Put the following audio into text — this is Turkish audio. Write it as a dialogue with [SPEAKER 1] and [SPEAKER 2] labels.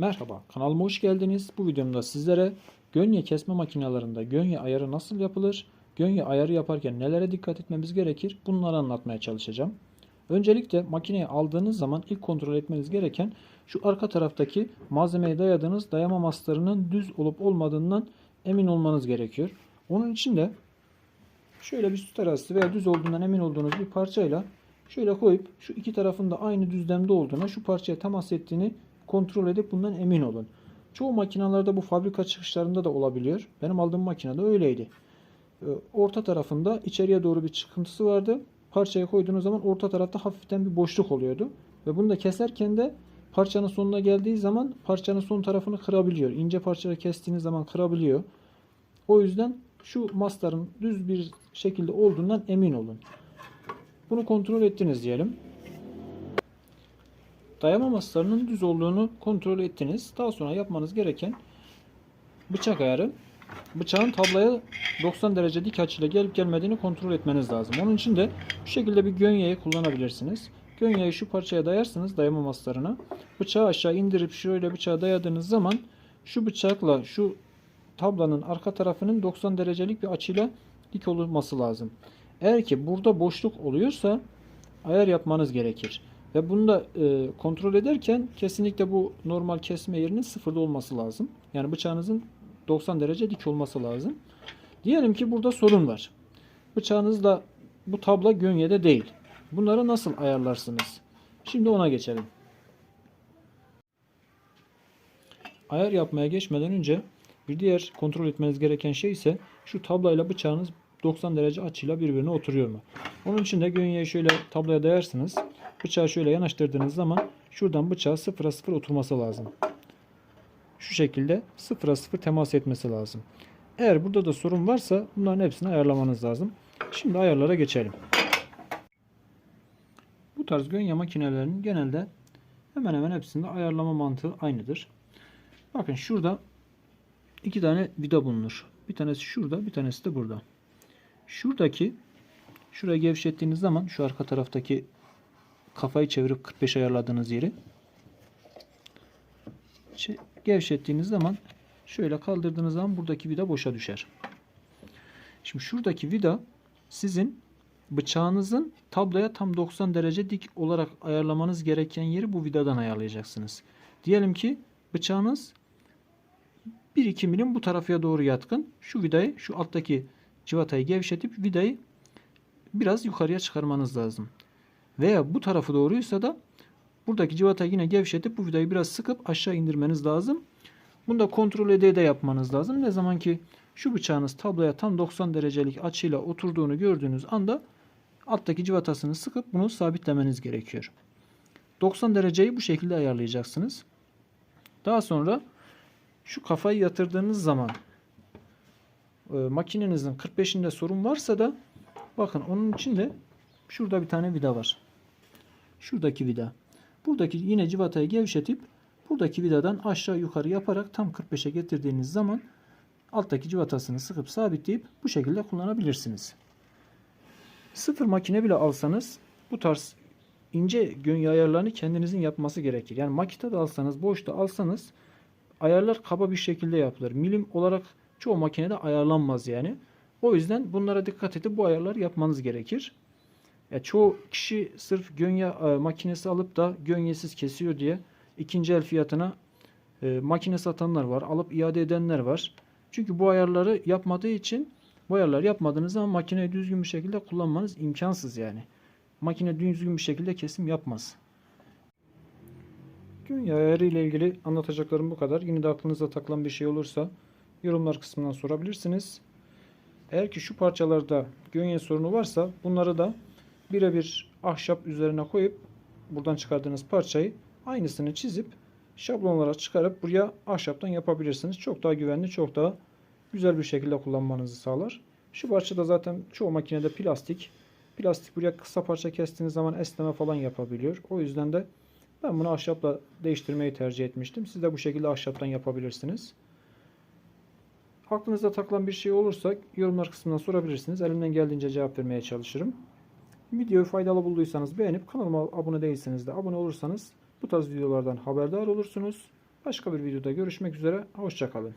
[SPEAKER 1] Merhaba, kanalıma hoş geldiniz. Bu videomda sizlere gönye kesme makinelerinde gönye ayarı nasıl yapılır, gönye ayarı yaparken nelere dikkat etmemiz gerekir bunları anlatmaya çalışacağım. Öncelikle makineyi aldığınız zaman ilk kontrol etmeniz gereken şu arka taraftaki malzemeye dayadığınız dayama maslarının düz olup olmadığından emin olmanız gerekiyor. Onun için de şöyle bir süt arası veya düz olduğundan emin olduğunuz bir parçayla şöyle koyup şu iki tarafın da aynı düzlemde olduğuna şu parçaya temas ettiğini kontrol edip bundan emin olun. Çoğu makinalarda bu fabrika çıkışlarında da olabiliyor. Benim aldığım makinede öyleydi. Ee, Orta tarafında içeriye doğru bir çıkıntısı vardı. Parçayı koyduğunuz zaman orta tarafta hafiften bir boşluk oluyordu. Ve bunu da keserken de parçanın sonuna geldiği zaman parçanın son tarafını kırabiliyor. İnce parçaları kestiğiniz zaman kırabiliyor. O yüzden şu masların düz bir şekilde olduğundan emin olun. Bunu kontrol ettiniz diyelim. Dayama maslarının düz olduğunu kontrol ettiniz. Daha sonra yapmanız gereken bıçak ayarı. Bıçağın tablaya 90 derece dik açıyla gelip gelmediğini kontrol etmeniz lazım. Onun için de şu şekilde bir gönyeyi kullanabilirsiniz. Gönyeyi şu parçaya dayarsınız dayama maslarına. Bıçağı aşağı indirip şöyle bıçağı dayadığınız zaman şu bıçakla şu tablanın arka tarafının 90 derecelik bir açıyla dik olması lazım. Eğer ki burada boşluk oluyorsa ayar yapmanız gerekir. Ve bunu da e, kontrol ederken kesinlikle bu normal kesme yerinin sıfırda olması lazım. Yani bıçağınızın 90 derece dik olması lazım. Diyelim ki burada sorun var. Bıçağınızda bu tabla gönyede değil. Bunları nasıl ayarlarsınız? Şimdi ona geçelim. Ayar yapmaya geçmeden önce bir diğer kontrol etmeniz gereken şey ise şu tablayla bıçağınız 90 derece açıyla birbirine oturuyor mu? Onun için de gönyeyi şöyle tablaya dayarsınız. Bıçağı şöyle yanaştırdığınız zaman şuradan bıçağı sıfıra sıfır oturması lazım. Şu şekilde sıfıra sıfır temas etmesi lazım. Eğer burada da sorun varsa bunların hepsini ayarlamanız lazım. Şimdi ayarlara geçelim. Bu tarz gönye makinelerinin genelde hemen hemen hepsinde ayarlama mantığı aynıdır. Bakın şurada iki tane vida bulunur. Bir tanesi şurada, bir tanesi de burada. Şuradaki şurayı gevşettiğiniz zaman şu arka taraftaki kafayı çevirip 45 ayarladığınız yeri gevşettiğiniz zaman şöyle kaldırdığınız zaman buradaki vida boşa düşer. Şimdi şuradaki vida sizin bıçağınızın tabloya tam 90 derece dik olarak ayarlamanız gereken yeri bu vidadan ayarlayacaksınız. Diyelim ki bıçağınız 1-2 milim bu tarafa doğru yatkın. Şu vidayı şu alttaki civatayı gevşetip vidayı biraz yukarıya çıkarmanız lazım. Veya bu tarafı doğruysa da buradaki civatayı yine gevşetip bu vidayı biraz sıkıp aşağı indirmeniz lazım. Bunu da kontrol ede de yapmanız lazım. Ne zaman ki şu bıçağınız tabloya tam 90 derecelik açıyla oturduğunu gördüğünüz anda alttaki civatasını sıkıp bunu sabitlemeniz gerekiyor. 90 dereceyi bu şekilde ayarlayacaksınız. Daha sonra şu kafayı yatırdığınız zaman e, makinenizin 45'inde sorun varsa da bakın onun için de şurada bir tane vida var. Şuradaki vida. Buradaki yine civatayı gevşetip buradaki vidadan aşağı yukarı yaparak tam 45'e getirdiğiniz zaman alttaki civatasını sıkıp sabitleyip bu şekilde kullanabilirsiniz. Sıfır makine bile alsanız bu tarz ince gönye ayarlarını kendinizin yapması gerekir. Yani makine de alsanız, boşta alsanız ayarlar kaba bir şekilde yapılır. Milim olarak çoğu makinede ayarlanmaz yani. O yüzden bunlara dikkat edip bu ayarları yapmanız gerekir. Ya çoğu kişi sırf gönye e, makinesi alıp da gönyesiz kesiyor diye ikinci el fiyatına e, makine satanlar var. Alıp iade edenler var. Çünkü bu ayarları yapmadığı için bu ayarları yapmadığınız zaman makineyi düzgün bir şekilde kullanmanız imkansız yani. Makine düzgün bir şekilde kesim yapmaz. Gönye ayarı ile ilgili anlatacaklarım bu kadar. Yine de aklınıza takılan bir şey olursa yorumlar kısmından sorabilirsiniz. Eğer ki şu parçalarda gönye sorunu varsa bunları da birebir ahşap üzerine koyup buradan çıkardığınız parçayı aynısını çizip şablonlara çıkarıp buraya ahşaptan yapabilirsiniz. Çok daha güvenli, çok daha güzel bir şekilde kullanmanızı sağlar. Şu parça da zaten çoğu makinede plastik. Plastik buraya kısa parça kestiğiniz zaman esneme falan yapabiliyor. O yüzden de ben bunu ahşapla değiştirmeyi tercih etmiştim. Siz de bu şekilde ahşaptan yapabilirsiniz. Aklınıza takılan bir şey olursa yorumlar kısmından sorabilirsiniz. Elimden geldiğince cevap vermeye çalışırım. Videoyu faydalı bulduysanız beğenip kanalıma abone değilseniz de abone olursanız bu tarz videolardan haberdar olursunuz. Başka bir videoda görüşmek üzere. Hoşçakalın.